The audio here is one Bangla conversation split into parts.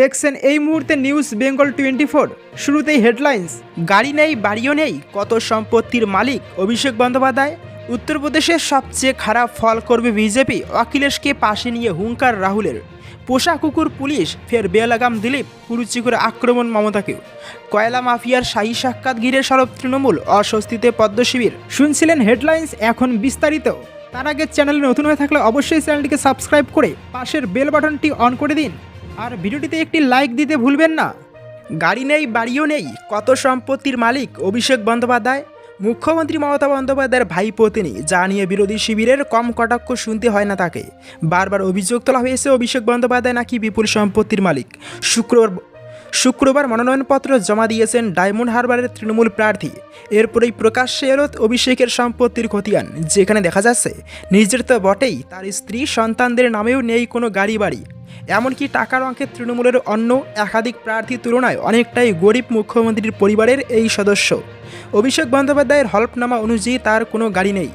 দেখছেন এই মুহূর্তে নিউজ বেঙ্গল টোয়েন্টি ফোর শুরুতেই হেডলাইন্স গাড়ি নেই, বাড়িও নেই, কত সম্পত্তির মালিক? অভিষেক বন্দ্যোপাধ্যায় উত্তরপ্রদেশের সবচেয়ে খারাপ ফল করবে বিজেপি, অখিলেশকে পাশে নিয়ে হুঙ্কার রাহুলের। পোষা কুকুর পুলিশ, ফের বেলাগাম দিলীপ কুরুচি করে আক্রমণ মমতাকেও। কয়লা মাফিয়ার শাহী সাক্ষাৎ ঘিরে সরব তৃণমূল, অস্বস্তিতে পদ্ম শিবির। শুনছিলেন হেডলাইন্স এখন বিস্তারিত। তার আগে চ্যানেলে নতুন হয়ে থাকলে অবশ্যই চ্যানেলটিকে সাবস্ক্রাইব করে পাশের বেল বাটনটি অন করে দিন। আর ভিডিওটিতে একটি লাইক দিতে ভুলবেন না। গাড়ি নেই, বাড়িও নেই, কত সম্পত্তির মালিক? অভিষেক বন্দ্যোপাধ্যায়, মুখ্যমন্ত্রী মমতা বন্দ্যোপাধ্যায়ের ভাই পত্নী যা নিয়ে বিরোধী শিবিরের কম কটাক্ষ শুনতে হয় না তাকে। বারবার অভিযোগ তোলা হয়েছে অভিষেক বন্দ্যোপাধ্যায় নাকি বিপুল সম্পত্তির মালিক। শুক্রবার শুক্রবার মনোনয়নপত্র জমা দিয়েছেন ডায়মন্ড হারবারের তৃণমূল প্রার্থী। এরপরেই প্রকাশ্যে এলো অভিষেকের সম্পত্তির খতিয়ান, যেখানে দেখা যাচ্ছে, নিজের তো বটেই তার স্ত্রী সন্তানদের নামেও নেই কোনো গাড়ি বাড়ি এমনকি টাকার অঙ্কে তৃণমূলের অন্য একাধিক প্রার্থীর তুলনায় অনেকটাই গরিব মুখ্যমন্ত্রীর পরিবারের এই সদস্য। অভিষেক বন্দ্যোপাধ্যায়ের হলফনামা অনুযায়ী তার কোনো গাড়ি নেই,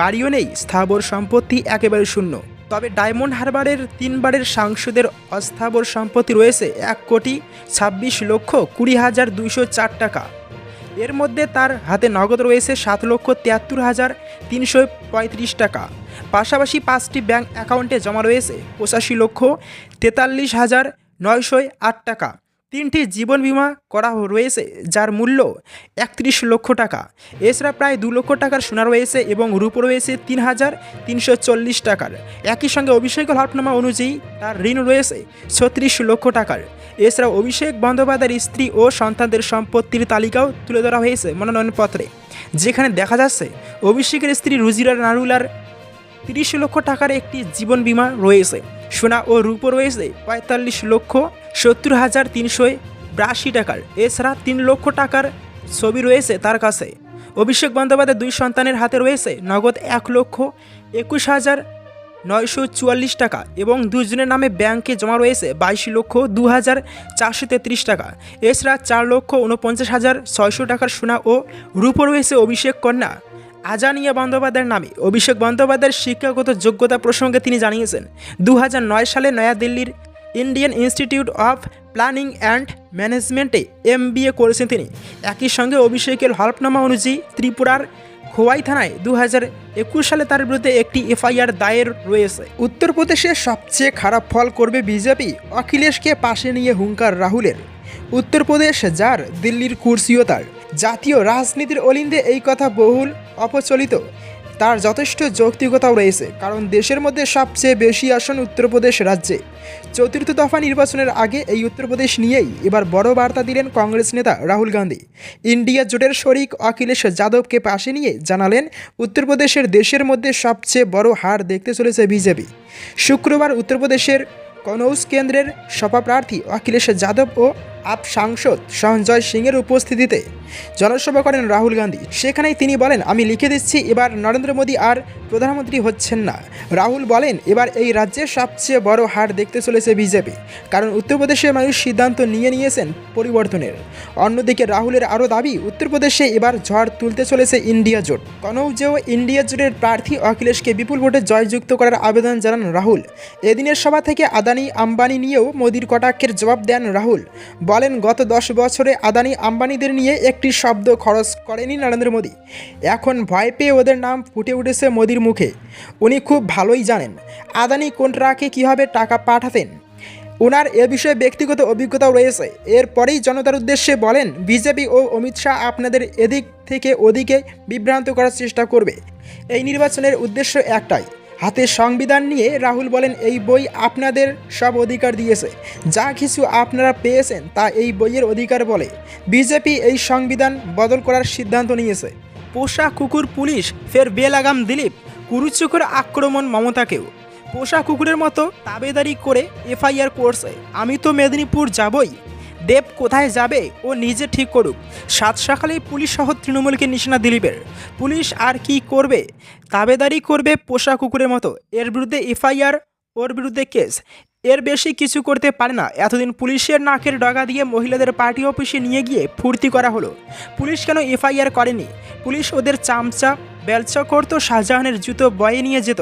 বাড়িও নেই, স্থাবর সম্পত্তি একেবারে শূন্য। তবে ডায়মন্ড হারবারের তিনবারের সাংসদের অস্থাবর সম্পত্তি রয়েছে এক কোটি ছাব্বিশ লক্ষ কুড়ি হাজার দুইশো চার টাকা। এর মধ্যে তার হাতে নগদ রয়েছে সাত লক্ষ তিয়াত্তর হাজার তিনশো পঁয়ত্রিশ টাকা। পাশাপাশি পাঁচটি ব্যাংক অ্যাকাউন্টে জমা রয়েছে পঁচাশি লক্ষ তেতাল্লিশ হাজার নয়শো আট টাকা। তিনটি জীবন বিমা করা রয়েছে, যার মূল্য একত্রিশ লক্ষ টাকা। এছাড়া প্রায় দু লক্ষ টাকার সোনা রয়েছে এবং রূপ রয়েছে তিন হাজার তিনশো চল্লিশ টাকার। একই সঙ্গে অভিষেকের হলফনামা অনুযায়ী তার ঋণ রয়েছে ছত্রিশ লক্ষ টাকার। এছাড়া অভিষেক বন্দ্যোপাধ্যায়ের স্ত্রী ও সন্তানদের সম্পত্তির তালিকাও তুলে ধরা হয়েছে মনোনয়নপত্রে। যেখানে দেখা যাচ্ছে, অভিষেকের স্ত্রী রুজিরা নারুলার তিরিশ লক্ষ টাকার একটি জীবন বীমা রয়েছে। সোনা ও রূপ রয়েছে পঁয়তাল্লিশ লক্ষ সত্তর হাজার তিনশো বিরাশি টাকার। এছাড়া তিন লক্ষ টাকার ছবি রয়েছে তার কাছে। অভিষেক বন্দ্যোপাধ্যায় দুই সন্তানের হাতে রয়েছে নগদ এক লক্ষ একুশ হাজার নয়শো চুয়াল্লিশ টাকা এবং দুজনের নামে ব্যাংকে জমা রয়েছে বাইশ লক্ষ দু হাজার চারশো তেত্রিশ টাকা। এছাড়া চার লক্ষ উনপঞ্চাশ হাজার ছয়শো টাকার সোনা ও রূপ রয়েছে অভিষেক কন্যা। আজানিয়া বন্দ্যোপাধ্যায়ের নামে অভিষেক বন্দ্যোপাধ্যায়ের শিক্ষাগত যোগ্যতা প্রসঙ্গে তিনি জানিয়েছেন দু হাজার নয় সালে নয়াদিল্লির Indian Institute of planning and ম্যানেজমেন্টে এম করেছেন তিনি। একই সঙ্গে অভিষেকের হলফনামা অনুযায়ী ত্রিপুরার খোয়াই থানায় দু সালে তার বিরুদ্ধে একটি এফআইআর দায়ের রয়েছে। উত্তরপ্রদেশে সবচেয়ে খারাপ ফল করবে বিজেপি অখিলেশকে পাশে নিয়ে হুঙ্কার রাহুলের। উত্তরপ্রদেশ যার দিল্লির কুর্সিও তার। জাতীয় রাজনীতির অলিন্দে এই কথা বহুল অপচলিত। তার যথেষ্ট যৌক্তিকতাও রয়েছে, কারণ দেশের মধ্যে সবচেয়ে বেশি আসন উত্তরপ্রদেশ রাজ্যে। চতুর্থ দফা নির্বাচনের আগে এই উত্তরপ্রদেশ নিয়েই এবার বড় বার্তা দিলেন কংগ্রেস নেতা রাহুল গান্ধী। ইন্ডিয়া জোটের শরিক অখিলেশ যাদবকে পাশে নিয়ে জানালেন, উত্তরপ্রদেশের দেশের মধ্যে সবচেয়ে বড় হার দেখতে চলেছে বিজেপি। শুক্রবার উত্তরপ্রদেশের কনৌজ কেন্দ্রের সভাপ্রার্থী অখিলেশ যাদব ও আপ সাংসদ সঞ্জয় সিংয়ের উপস্থিতিতে জনসভা করেন রাহুল গান্ধী। সেখানেই তিনি বলেন, আমি লিখে দিচ্ছি, এবার নরেন্দ্র মোদী আর প্রধানমন্ত্রী হচ্ছেন না। রাহুল বলেন, এবার এই রাজ্যে সবচেয়ে বড় হার দেখতে চলেছে বিজেপি, কারণ উত্তরপ্রদেশের মানুষ সিদ্ধান্ত নিয়ে নিয়েছেন পরিবর্তনের। অন্যদিকে রাহুলের আরও দাবি, উত্তরপ্রদেশে এবার ঝড় তুলতে চলেছে ইন্ডিয়া জোট। কনৌজেও ইন্ডিয়া জোটের প্রার্থী অখিলেশকে বিপুল ভোটে জয়যুক্ত করার আবেদন জানান রাহুল। এদিনের সভা থেকে আদানি আম্বানি নিয়েও মোদির কটাক্ষের জবাব দেন রাহুল। বলেন, গত দশ বছরে আদানি আম্বানিদের নিয়ে একটি শব্দ খরচ করেনি নরেন্দ্র মোদী। এখন ভয় পেয়ে ওদের নাম ফুটে উঠেছে মোদির মুখে। উনি খুব ভালোই জানেন, আদানি কোন ট্রাকে কীভাবে টাকা পাঠাতেন। ওনার এ বিষয়ে ব্যক্তিগত অভিজ্ঞতাও রয়েছে। এরপরেই জনতার উদ্দেশ্যে বলেন, বিজেপি ও অমিত শাহ আপনাদের এদিক থেকে ওদিকে বিভ্রান্ত করার চেষ্টা করবে। এই নির্বাচনের উদ্দেশ্য একটাই হাতে সংবিধান নিয়ে রাহুল বলেন, এই বই আপনাদের সব অধিকার দিয়েছে। যা কিছু আপনারা পেয়েছেন, তা এই বইয়ের অধিকার বলে। বিজেপি এই সংবিধান বদল করার সিদ্ধান্ত নিয়েছে। পোষা কুকুর পুলিশ ফের বেলাগাম দিলীপ, কুরুচুকুর আক্রমণ মমতাকেও। পোষা কুকুরের মতো তাবেদারি করে এফআইআর করছে। আমি তো মেদিনীপুর যাবই। দেব কোথায় যাবে ও নিজে ঠিক করুক। সাত সকালেই পুলিশ সহ তৃণমূলকে নিশানা দিলীপের। পুলিশ আর কি করবে? তাবেদারি করবে পোষা কুকুরের মতো। এর বিরুদ্ধে এফআইআর, ওর বিরুদ্ধে কেস। এর বেশি কিছু করতে পারে না। এতদিন পুলিশের নাকের ডগা দিয়ে মহিলাদের পার্টি অফিসে নিয়ে গিয়ে ফুর্তি করা হলো। পুলিশ কেন এফআইআর করেনি? পুলিশ ওদের চামচা বেলচা করতো শাহজাহানের জুতো বয়ে নিয়ে যেত।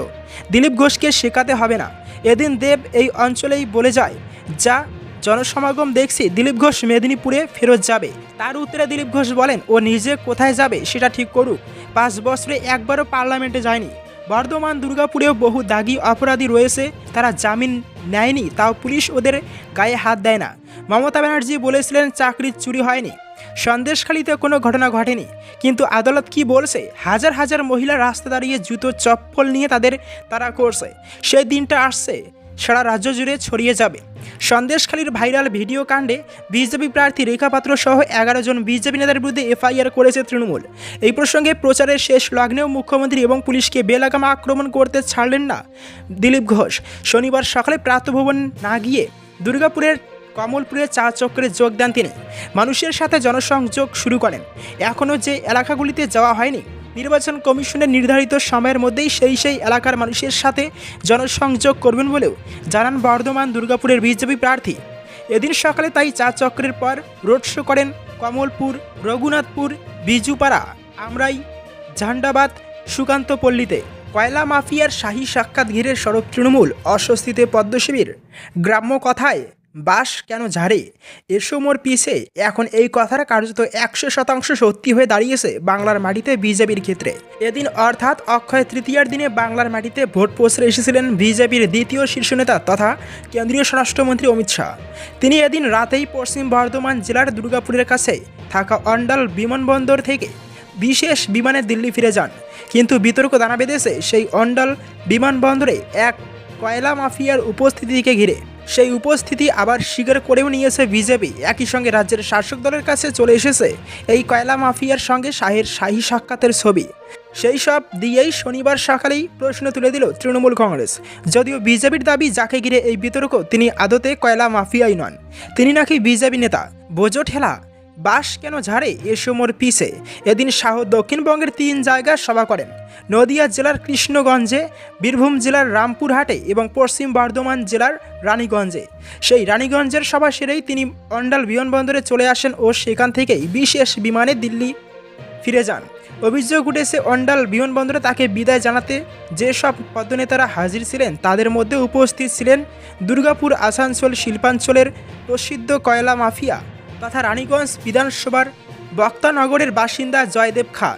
দিলীপ ঘোষকে শেখাতে হবে না। এদিন দেব এই অঞ্চলেই বলে যায়, যা জনসমাগম দেখছি দিলীপ ঘোষ মেদিনীপুরে ফেরত যাবে। তার উত্তরে দিলীপ ঘোষ বলেন, ও নিজে কোথায় যাবে সেটা ঠিক করুক। পাঁচ বছরে একবারও পার্লামেন্টে যায়নি। বর্ধমান, দুর্গাপুরেও বহু দাগি অপরাধী রয়েছে। তারা জামিন নেয়নি, তাও পুলিশ ওদের গায়ে হাত দেয় না। মমতা ব্যানার্জি বলেছিলেন চাকরির চুরি হয়নি। সন্দেশখালিতে কোনো ঘটনা ঘটেনি। কিন্তু আদালত কি বলছে? হাজার হাজার মহিলা রাস্তা দাঁড়িয়ে জুতো, চপ্পল নিয়ে তাদের তারা করছে। সেই দিনটা আসছে। সারা রাজ্য জুড়ে ছড়িয়ে যাবে। সন্দেশখালীর ভাইরাল ভিডিও কাণ্ডে বিজেপি প্রার্থী রেখা পাত্র সহ এগারো জন বিজেপি নেতার বিরুদ্ধে এফআইআর করেছে তৃণমূল। এই প্রসঙ্গে প্রচারের শেষ লগ্নেও মুখ্যমন্ত্রী এবং পুলিশকে বেলাগামা আক্রমণ করতে ছাড়লেন না দিলীপ ঘোষ। শনিবার সকালে প্রাতভবন না গিয়ে দুর্গাপুরের কমলপুরে চা চক্রে যোগ দেন তিনি। মানুষের সাথে জনসংযোগ শুরু করেন। এখনও যে এলাকাগুলিতে যাওয়া হয়নি নির্বাচন কমিশনের নির্ধারিত সময়ের মধ্যেই সেই সেই এলাকার মানুষের সাথে জনসংযোগ করবেন বলেও জানান বর্ধমান দুর্গাপুরের বিজেপি প্রার্থী। এদিন সকালে তাই চা চক্রের পর রোড শো করেন কমলপুর, রঘুনাথপুর, বিজুপাড়া, আমরাই, ঝান্ডাবাদ সুকান্ত পল্লীতে কয়লা মাফিয়ার শাহী সাক্ষাৎ ঘিরে সড়ক তৃণমূল অস্বস্তিতে পদ্মশিবির। গ্রাম্য কথায় বাস কেন ঝাড়ে? এসো মোর পিছে। এখন এই কথাটা কার্যত একশো শতাংশ সত্যি হয়ে দাঁড়িয়েছে বাংলার মাটিতে বিজেপির ক্ষেত্রে। এদিন অর্থাৎ অক্ষয় তৃতীয়ার দিনে বাংলার মাটিতে ভোট পোস্টে এসেছিলেন বিজেপির দ্বিতীয় শীর্ষ নেতা তথা কেন্দ্রীয় স্বরাষ্ট্রমন্ত্রী অমিত শাহ। তিনি এদিন রাতেই পশ্চিম বর্ধমান জেলার দুর্গাপুরের কাছে থাকা অন্ডাল বিমানবন্দর থেকে বিশেষ বিমানে দিল্লি ফিরে যান। কিন্তু বিতর্ক দানা বেঁধেছে সেই অন্ডাল বিমানবন্দরে এক কয়লা মাফিয়ার উপস্থিতিকে ঘিরে। সেই উপস্থিতি আবার স্বীকার করেও নিয়েছে বিজেপি। একই সঙ্গে রাজ্যের শাসক দলের কাছে চলে এসেছে এই কয়লা মাফিয়ার সঙ্গে শাহের শাহী সাক্ষাতের ছবি। সেই সব দিয়েই শনিবার সকালেই প্রশ্ন তুলে দিল তৃণমূল কংগ্রেস। যদিও বিজেপির দাবি যাকে ঘিরে এই বিতর্ক, তিনি আদতে কয়লা মাফিয়াই নন। তিনি নাকি বিজেপি নেতা। বোঝো ঠেলা। বাস কেন ঝাড়ে এসমোর পিছে? এদিন শাহ দক্ষিণবঙ্গের তিন জায়গায় সভা করেন। নদিয়া জেলার কৃষ্ণগঞ্জে, বীরভূম জেলার রামপুরহাটে এবং পশ্চিম বর্ধমান জেলার রানীগঞ্জে। সেই রানীগঞ্জের সভা সেরেই তিনি অন্ডাল বিমানবন্দরে চলে আসেন ও সেখান থেকেই বিশেষ বিমানে দিল্লি ফিরে যান। অভিযোগ উঠেছে, অন্ডাল বিমানবন্দরে তাকে বিদায় জানাতে যেসব পদনেতারা হাজির ছিলেন তাদের মধ্যে উপস্থিত ছিলেন দুর্গাপুর আসানসোল শিল্পাঞ্চলের প্রসিদ্ধ কয়লা মাফিয়া তথা রানীগঞ্জ বিধানসভার বক্তানগরের বাসিন্দা জয়দেব খা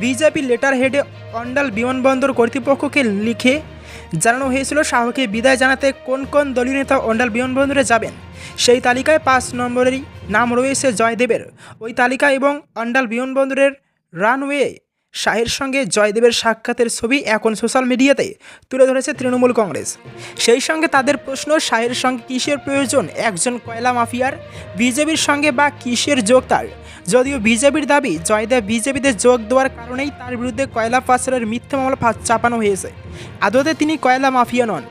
বিজেপি লেটার হেডে অন্ডাল বিমানবন্দর কর্তৃপক্ষকে লিখে জানানো হয়েছিল শাহকে বিদায় জানাতে কোন কোন দলীয় নেতা অন্ডাল বিমানবন্দরে যাবেন। সেই তালিকায় পাঁচ নম্বরেরই নাম রয়েছে জয়দেবের। ওই তালিকা এবং অন্ডাল বিমানবন্দরের রানওয়ে শাহের সঙ্গে জয়দেবের সাক্ষাতের ছবি এখন সোশ্যাল মিডিয়াতে তুলে ধরেছে তৃণমূল কংগ্রেস। সেই সঙ্গে তাদের প্রশ্ন, শাহের সঙ্গে কিসের প্রয়োজন? একজন কয়লা মাফিয়ার? বিজেপির সঙ্গে বা কিসের যোগ তার? যদিও বিজেপির দাবি, জয়দেব বিজেপিতে যোগ দেওয়ার কারণেই তার বিরুদ্ধে কয়লা পাচারের মিথ্যা মামলা চাপানো হয়েছে। আদতে তিনি কয়লা মাফিয়া নন।